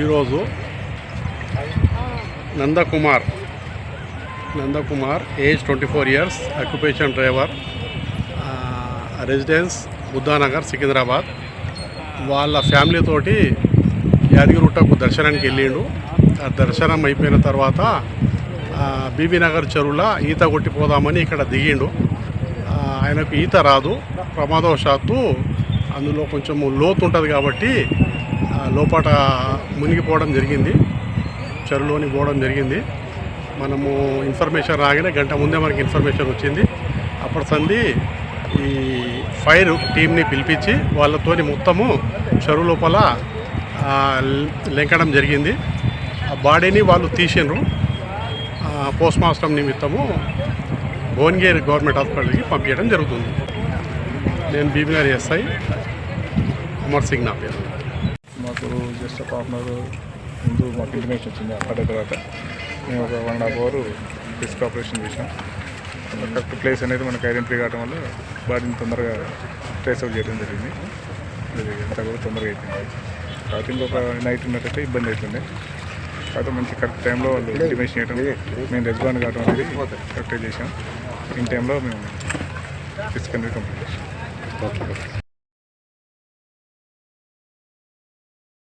ఈరోజు Nandakumar Nandakumar age twenty four years occupation driver residence Buddhanagar Secunderabad. వాళ్ళ ఫ్యామిలీతోటి యాదగిరిగుట్టకు దర్శనానికి వెళ్ళిండు. ఆ దర్శనం అయిపోయిన తర్వాత బీబీనగర్ బీబీ నగర్ చెరువులో ఈత కొట్టిపోదామని ఇక్కడ దిగిండు. ఆయనకు ఈత రాదు ప్రమాదవశాత్తు అందులో కొంచెం లోతు ఉంటుంది కాబట్టి లోపట మునిగిపోవడం జరిగింది. చెరువులోని పోవడం జరిగింది. మనము ఇన్ఫర్మేషన్ రాగానే గంట ముందే మనకి ఇన్ఫర్మేషన్ వచ్చింది. అప్పటి సంది ఈ ఫైర్ టీంని పిలిపించి వాళ్ళతోని మొత్తము చెరువు లోపల లెంకడం జరిగింది. ఆ బాడీని వాళ్ళు తీసిండ్రు. పోస్ట్ మాస్టర్ నిమిత్తము భువనగిరి గవర్నమెంట్ హాస్పిటల్కి పంపించడం జరుగుతుంది. నేను బీబీఆర్ ఎస్ఐ అమర్ సింగ్ నా పేరు. మాకు జస్ట్ ఒక హాఫ్ అన్ అవర్ ముందు మాకు ఇంటిమేషన్ వచ్చింది అక్కడ పడ్డ తర్వాత. మేము ఒక one half hour risk operation చేసాం కరెక్ట్ ప్లేస్ అనేది మనకు ఐడెంటిఫై కావడం వల్ల బాడీని తొందరగా ట్రేస్ అవుట్ చేయడం జరిగింది. అది అంతా కూడా తొందరగా అయిపోయింది. కాబట్టి ఇంకొక నైట్ ఉన్నట్టయితే ఇబ్బంది అవుతుంది కాబట్టి మంచి కరెక్ట్ టైంలో వాళ్ళు ఇంటిమేషన్ చేయడం మేము రెస్పాండ్ కావడం అనేది కరెక్ట్గా చేసాం ఇన్ టైంలో మేము రిస్క్ అనేది కంప్లీట్ చేసాం